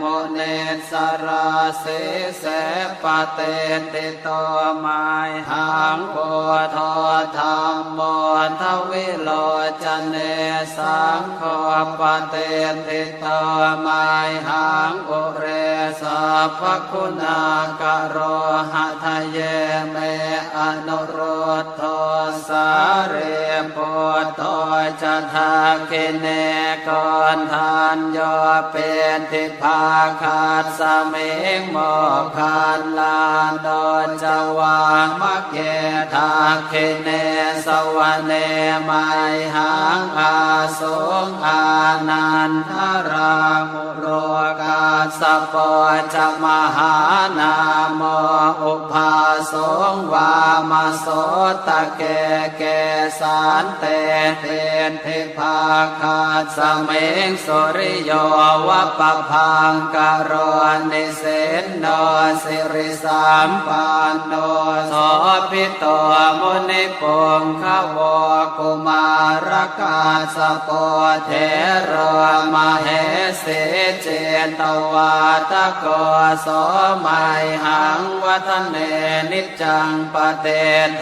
มเนสราเสเสปเตติโตมายหังโพธธรรมโมทวิโลจเนสังโฆปเตติโตมายหังอุเรสัพคุณากโรหะทะเยเมอนุโรธโทสาเรโพโตจทาคิเนกอนทานโยเป็นทิพาคาดสเมงโมคานลานดอนจวางมะเกทาเคเนสวะเนไมหังอาสงอานันทรามุโร กาสปอจมหานามอุปาสงวามโสตะเกเกสานเตเทนเทพาคาสเมงสุริโยวะปะพังกโรนิเสนโนสิริสามปานโนสพิโตมุนิปงขวกุมารกาสปอเทรมาเหสิเจตววาตะโกโสมัยหังวัฒเนนิจังปเต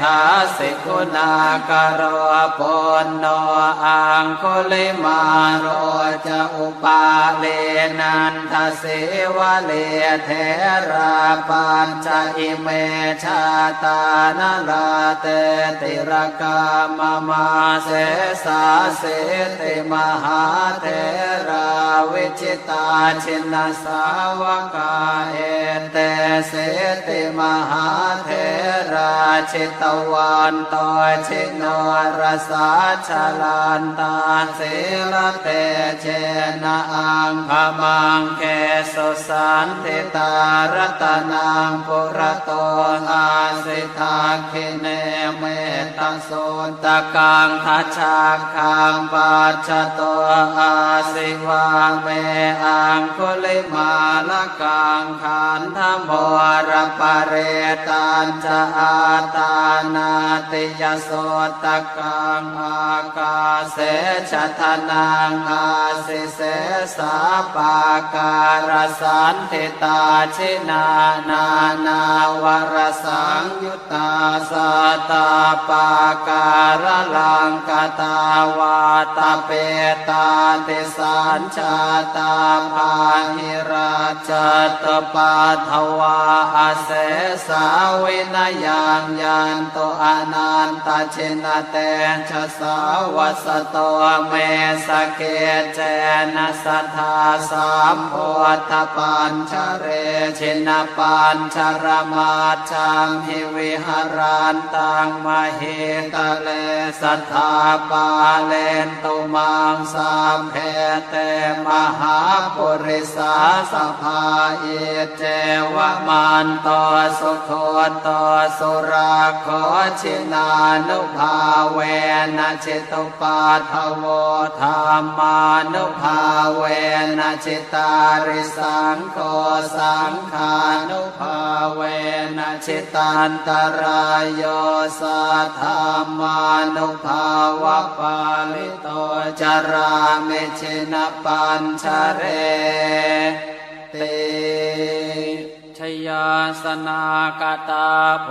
ทาสิกุณากโรปนโนอังคุลิมาโรจะอุปาเลนันทเสวะเลเทราปัญจอิเมชาตานลาเตติรกามมาเสสาเสติมหาเท จิตาชินสาวกาเอเตเสติมหาเทราชิตวันตชิโนรสาชลันตาสิลเตเจนะอังพมังเกสุสันติตารตนังปุระโตอาสิทาคิเนเมตโสตะกังทัชาคังปัจจโตอาสิวาเมอังคุลิมาลกังขันธโมรปะเรตันจะอาตานาติยโสตกังอากาเสชะทนังอาสิเสสาปาการสันติตาชินานานาวรสังยุตตาสตาปาการลังกตาวาตาเปตาติสัญชาตตาภาหิราชตปาทวาอาเสสาวินยังยันโตอนันตชินเตชะสาวัสโตเมสเกเจนะสัทธาสามโพธปัญชเรชินปัญชรมาชังหิวิหารันตังมเหตเลสัทธาปาเลนตุมังสามเพเตมหาาปุริสาสภาเอเจวมันตสุโคตสุราขอชินานุภาเวนะจิตุปาทโวธรรมานุภาเวนะจิตาริสังโฆสังขานุภาเวนะจิตันตรายโยสัทธามานุภาวะปาลิโตจารามิชินปัญชเรติชยาสนากตาโพ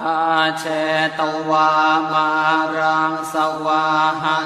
ธาเชตวามารังสวาหา